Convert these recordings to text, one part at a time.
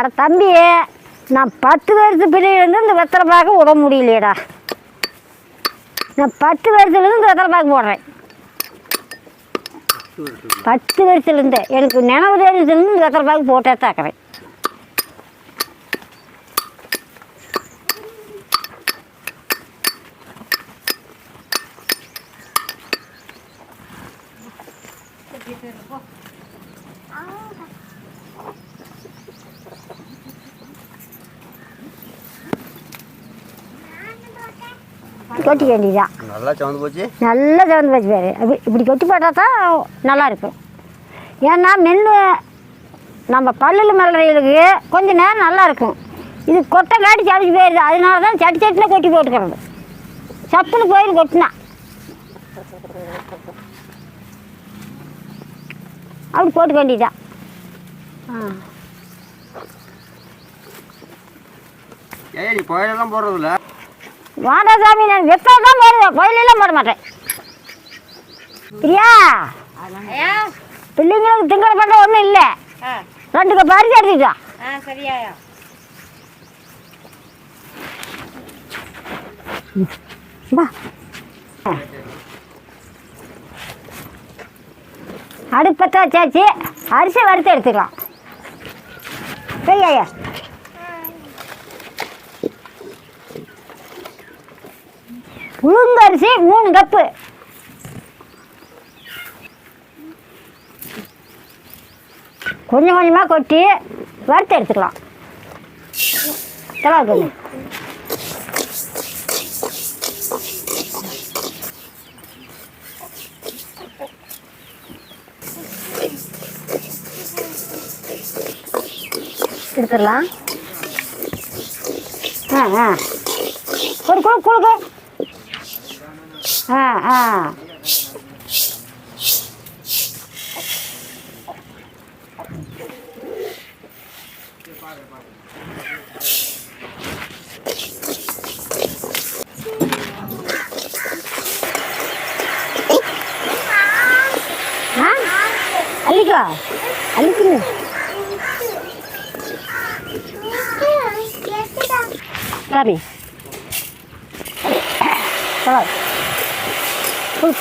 அட தம்பி நான் பத்து வருஷத்து பிள்ளையிலேருந்து இந்த வெத்தலை பாக்கு விட முடியலையேடா. நான் பத்து வருஷத்துலேருந்து இந்த வெத்தலை பாக்கு போடுறேன். பத்து வருஷத்துலேருந்து எனக்கு நினைவு தெரிஞ்சதுலேருந்து இந்த வெத்தலை பாக்கு போட்டே தாக்குறேன் கொட்டி வேண்டியதான் நல்லா சவந்து போச்சு? நல்லா திறந்து வச்சு பாரு. அப்படி இப்படி கொட்டி போட்டால் தான் நல்லா இருக்கும். ஏன்னா மென்று நம்ம பல்லில் மெல்றதுக்கு கொஞ்சம் நேரம் நல்லா இருக்கும். இது கொட்டை காட்டி சடிச்சு போயிடுது அதனால தான் சட்டி சட்டில் கொட்டி போட்டுக்கிறது. சப்புன்னு போயிடும் கொட்டினா. அப்படி போட்டுக்க வேண்டியதான் ஆ. ஏய் நீ கோயிலெல்லாம் போடுறதில்ல? வாடா சாமி நான் வெத்தலை தான் போடுவேன். கோயிலெல்லாம் போட மாட்டேன். பிரியா பிள்ளைங்களுக்கு திங்களை பண்ண ஒன்றும் இல்லை. ரெண்டு கப் அரிசி எடுத்துக்கிட்டா சரியாயா வா. அடுப்பத்த வச்சாச்சு அரிசி வறுத்து எடுத்துக்கலாம். சரியா உளுந்து அரிசி மூணு கப்பு கொஞ்சம் கொஞ்சமாக கொட்டி வறுத்து எடுத்துக்கலாம். தலா கொஞ்சம். எடுத்துடலாம். ஆ ஆ. ஒரு குழு குழுக்கு ஆ ஆ ஆ அள்ளிக்கோ அள்ளிக்குங்க Rami. Salah. Hop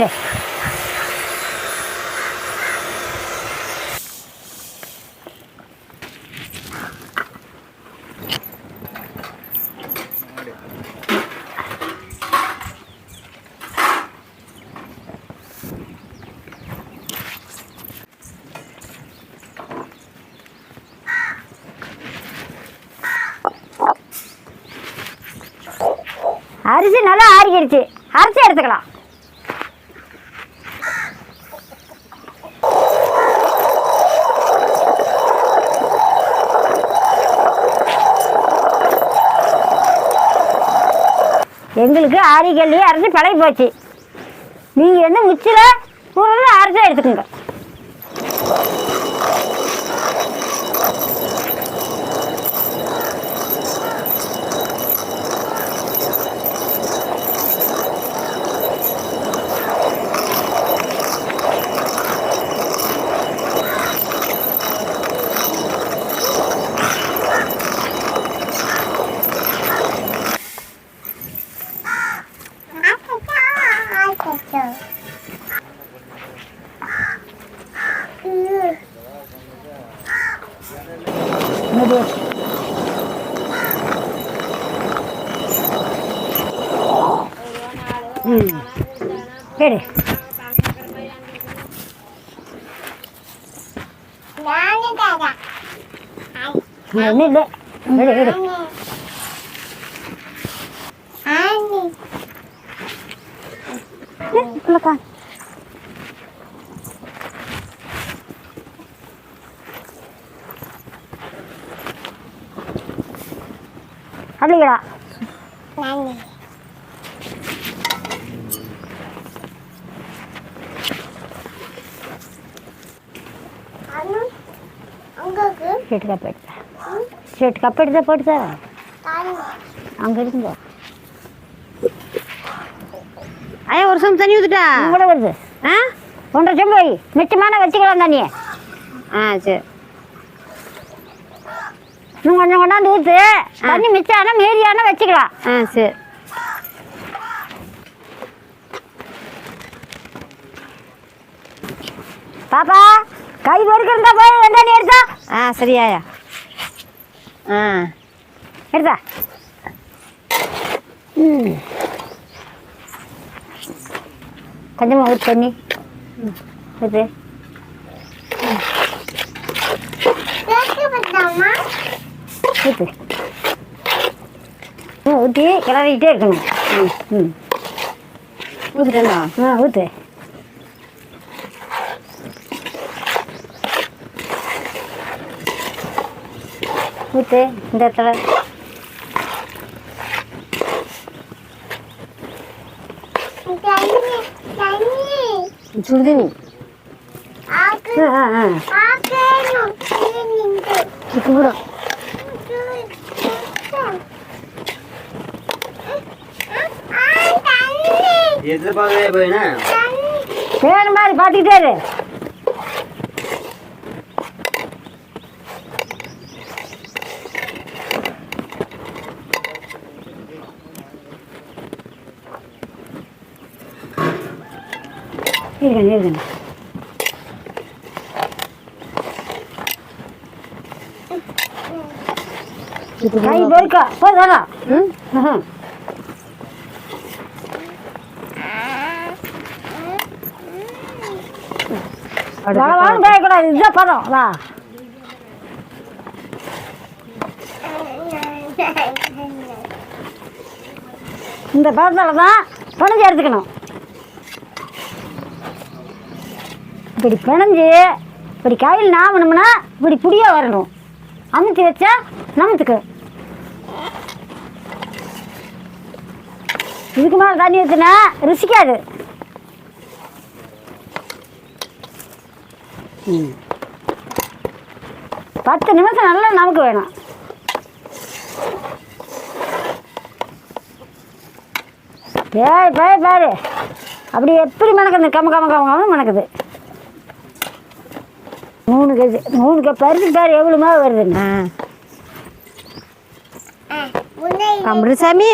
hop. அரிசி நல்லா ஆறிக்கிடுச்சு. அரிசி எடுத்துக்கலாம். எங்களுக்கு ஆரிக்கல்லி அரிசி பழகி போச்சு. நீங்கள் வந்து முச்சில் ஊரில் அரிசி எடுத்துக்கோங்க என்னது ம் சரி ஒன்றும் இல்லை எடு எடு உள்ளக்கா அப்படிங்களா ஷர்ட் கப் எடுத்தா ஷர்ட் கப் எடுத்தா போட்டு தரேன் அங்கே இருக்குங்க ஐயா ஒரு சம் தண்ணி ஊத்துட்டா? கூட வருது. ஆ? ஒன்றரை சொம்பு வை மிச்சமான வச்சுக்கலாம் தண்ணியை. ஆ சரி. இன்னும் கொஞ்சம் கொண்டாந்து ஊற்று தண்ணி மிச்சம் ஆனால் மீதியான வச்சுக்கலாம். ஆ சரி. பாப்பா. கை பொறுக்கிறதா போய் வெண்டாணி எடுத்தா? ஆ சரியாயா. ஆ. எடுத்தா. ம். கொஞ்சமாக ஊற்று தண்ணி ஊற்று ஊற்று ஊற்றி கிளறிக்கிட்டே இருக்கணும். ம் ஆ ஊற்று ஊற்று இந்த இடத்துல சுடுதண்ணி. கூட எதிர்பார்க்கவே போயினா? வேணும் மாதிரி பார்த்துக்கிட்டே இருக்கணும் இருக்கணும் கை ம் ம் வளவாலும் பயக்கூடாது இதுதான் பதம் வா இந்த பதத்தில் தான் பிணைஞ்சு எடுத்துக்கணும் இப்படி பிணைஞ்சு இப்படி கையில் நாமணும்னா இப்படி புடியாக வரணும். அமுத்தி வச்சா நமத்துக்கு. இதுக்கு மேலே தண்ணி ஊற்றினா ருசிக்காது. பத்து நிமிஷம் நல்லா நமக்கு வேணும். ஏய் பாரு பாரு. அப்படி எப்படி மணக்குது கம கம கம கம மணக்குது மூணு கேஜி மூணு கப் பருத்தி பாரு எவ்வளோமா வருதுன்னு. ஆ. அமிர்தசாமி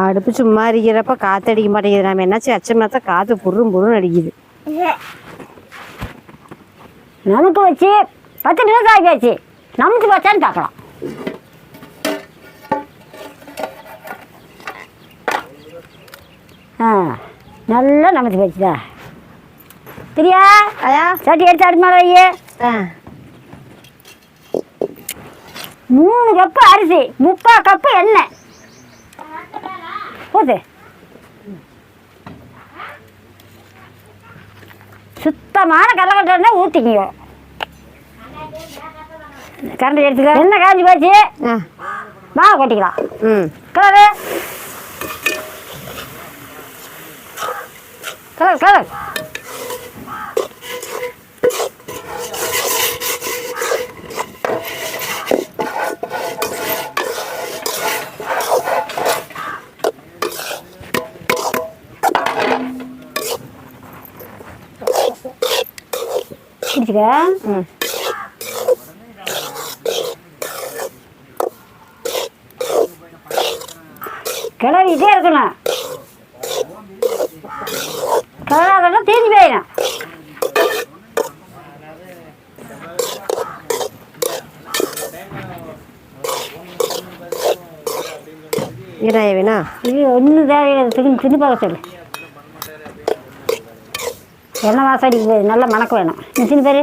அடுப்பு சும்மா இருக்கிறப்ப காற்று அடிக்க மாட்டேங்குது. நம்ம என்னாச்சு அச்சம் தான் காற்று புர்ரும் புர்ரும் அடிக்குது. நமக்கு வச்சு பத்து நிமிஷம் ஆகியாச்சு நமக்கு வச்சான்னு பார்க்கலாம். ஆ நல்லா நமக்கு வச்சுதா பிரியா ஐயா சட்டி எடுத்து அடுப்பு மேலே வையே. ஆ. மூணு கப்பு அரிசி முக்கால் கப்பு எண்ணெய். போது. சுத்தமான கடலக்கட்டை ஊற்றிக்கிங்க கரண்ட் எடுத்துக்க. எண்ணெய் காஞ்சி போச்சு? மாவை கொட்டிக்கலாம். ம். கலரு. கலர் கலர் பிடிச்சிக்க ம் கிளறிட்டே இருக்கணும் ஈராய வேணா இது ஒன்றும் தேவையில்லை திரும்பி திரும்பி பார்க்க சொல்லு. எண்ணெய் வாசம் நல்லா மணக்க வேணும். மிஷின் பேர்.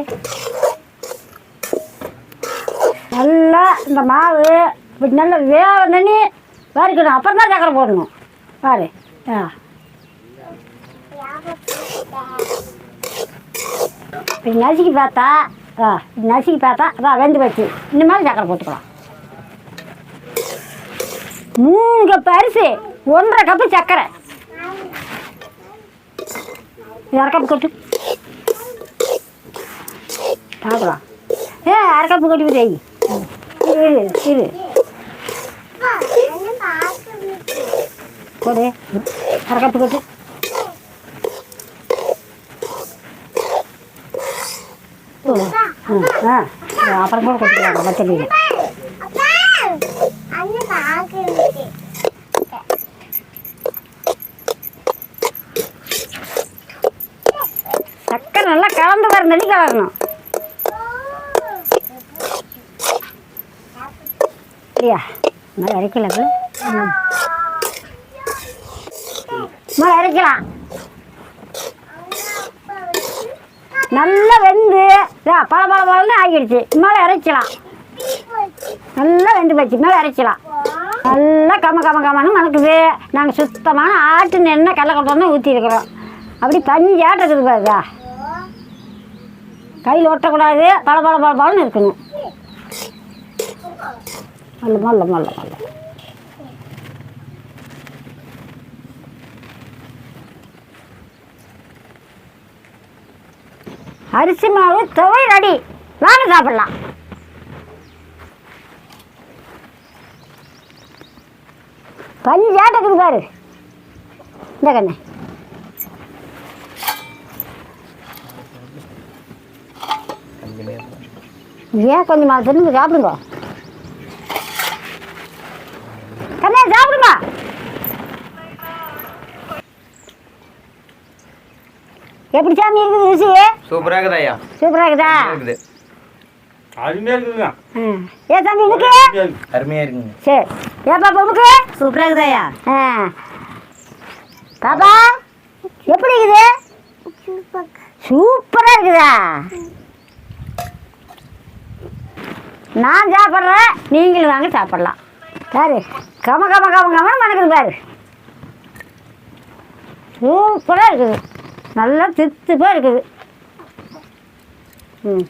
நல்லா இந்த மாவு இப்படி நல்லா வேணி வறுக்கணும். அப்புறம் தான் சக்கரை போடணும். பாரு. ஆ. இப்படி நசுக்கி பார்த்தா ஆ நசுக்கி பார்த்தா அதான் வெந்து போச்சு. இந்த மாதிரி சக்கரை போட்டுக்கலாம். மூணு கப் அரிசி ஒன்றரை கப்பு சர்க்கரை. அரை கப்பு கொட்டு. பார்க்கலாம். ஏ அரை கப்பு கொட்டி போய் இரு இரு கொடு. அரை கப்பு கொட்டு. ஆ அப்புறம் கூட கொட்டிக்கலாம் தெரியும் கலந்து வர கலரணும் இல்லையா? மேலே இறக்கல மேலே இறக்கலாம் நல்லா வெந்து இதா, பல பல பலன்னு ஆகிடுச்சு. மேலே இறக்கலாம் நல்லா வெந்து போச்சு. மேலே இறக்கலாம் நல்லா கம கம கமன்னு மணக்குது. நாங்கள் சுத்தமான ஆட்டு எண்ணெய் கடலக்கொட்டை ஊற்றி ஊற்றிருக்கிறோம் அப்படி பஞ்சாட்டம் இருக்குது பாருதா கையில் ஒட்டக்கூடாது. பல பல பல பலன்னு இருக்கணும். மல்ல மல்ல மல்ல மல்ல அரிசி மாவு துவை ரெடி. வாங்க சாப்பிடலாம். பஞ்சாட்டத்துக்கு பாரு. இந்த கண்ணு. ஏன் கொஞ்சம் மாவு திரும்பி சாப்பிடுங்க. கண்ணே சாப்பிடுங்க எப்படி சாமி இருக்குது ருசி? சூப்பரா இருக்குதா ஐயா? சூப்பராக இருக்குதா? இருக்குது. அருமையா இருக்குதுங்க. ஆ. ஏன் சாமி உனக்கு அருமையா இருக்குங்க. சரி. உனக்கு சூப்பராக பாப்பா எப்படி இருக்குது? சூப்பராக இருக்குதா? நான் சாப்பிட்றேன். நீங்களும் வாங்க சாப்பிட்லாம். பாரு கம கம கம கம மணக்குது பாரு. சூப்பராக இருக்குது. நல்லா தித்துப்பாக இருக்குது. ம்.